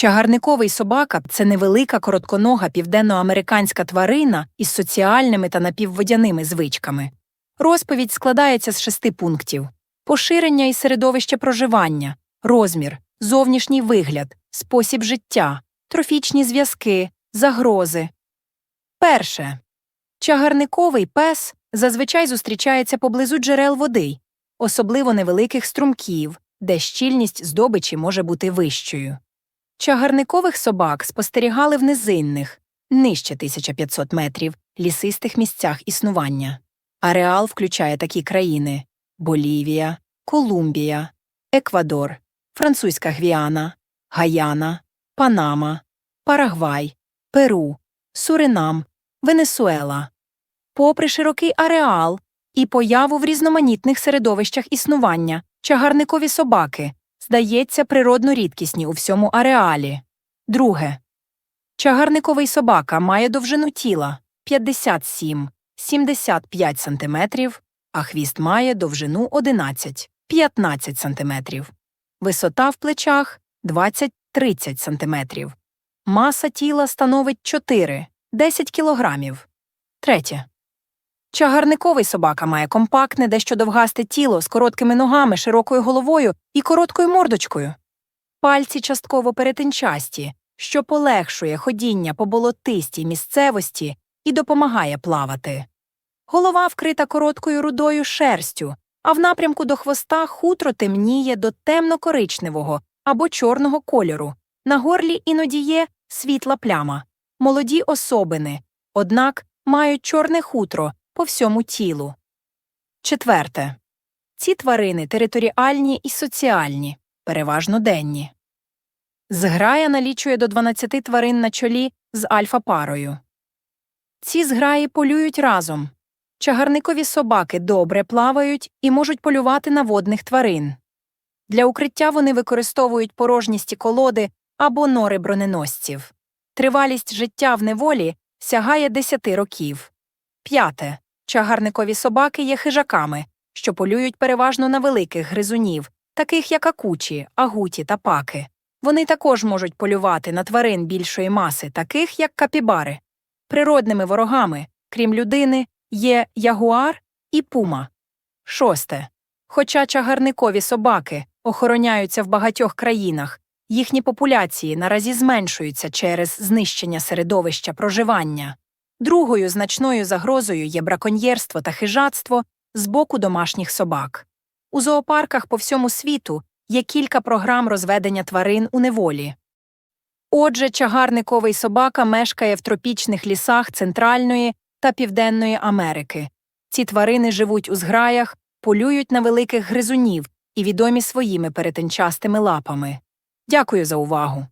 Чагарниковий собака це невелика коротконога південноамериканська тварина із соціальними та напівводяними звичками. Розповідь складається з шести пунктів: поширення і середовище проживання, розмір, зовнішній вигляд, спосіб життя, трофічні зв'язки, загрози. Перше. Чагарниковий пес зазвичай зустрічається поблизу джерел води, особливо невеликих струмків, де щільність здобичі може бути вищою. Чагарникових собак спостерігали в низинних, нижче 1500 метрів, лісистих місцях існування. Ареал включає такі країни Болівія, Колумбія, Еквадор, Французька Гвіана, Гаяна, Панама, Парагвай, Перу, Суринам, Венесуела. Попри широкий ареал і появу в різноманітних середовищах існування, чагарникові собаки здається природно рідкісні у всьому ареалі. Друге. Чагарниковий собака має довжину тіла 57-75 см, а хвіст має довжину 11-15 см. Висота в плечах 20-30 см. Маса тіла становить 4-10 кг. Третє. Чагарниковий собака має компактне, дещо довгасте тіло з короткими ногами, широкою головою і короткою мордочкою. Пальці частково перетинчасті, що полегшує ходіння по болотистій місцевості і допомагає плавати. Голова вкрита короткою рудою шерстю, а в напрямку до хвоста хутро темніє до темно-коричневого або чорного кольору. На горлі іноді є світла пляма. Молоді особини, однак мають чорне хутро по всьому тілу. Четверте. Ці тварини територіальні і соціальні, переважно денні. Зграя налічує до 12 тварин на чолі з альфа-парою. Ці зграї полюють разом. Чагарникові собаки добре плавають і можуть полювати на водних тварин. Для укриття вони використовують порожністі колоди або нори броненосців. Тривалість життя в неволі сягає 10 років. П'яте. Чагарникові собаки є хижаками, що полюють переважно на великих гризунів, таких як акучі, агуті та паки. Вони також можуть полювати на тварин більшої маси, таких як капібари. Природними ворогами, крім людини, є ягуар і пума. Шосте. Хоча чагарникові собаки охороняються в багатьох країнах, їхні популяції наразі зменшуються через знищення середовища проживання. Другою значною загрозою є браконьєрство та хижацтво з боку домашніх собак. У зоопарках по всьому світу є кілька програм розведення тварин у неволі. Отже, чагарниковий собака мешкає в тропічних лісах Центральної та Південної Америки. Ці тварини живуть у зграях, полюють на великих гризунів і відомі своїми перетинчастими лапами. Дякую за увагу.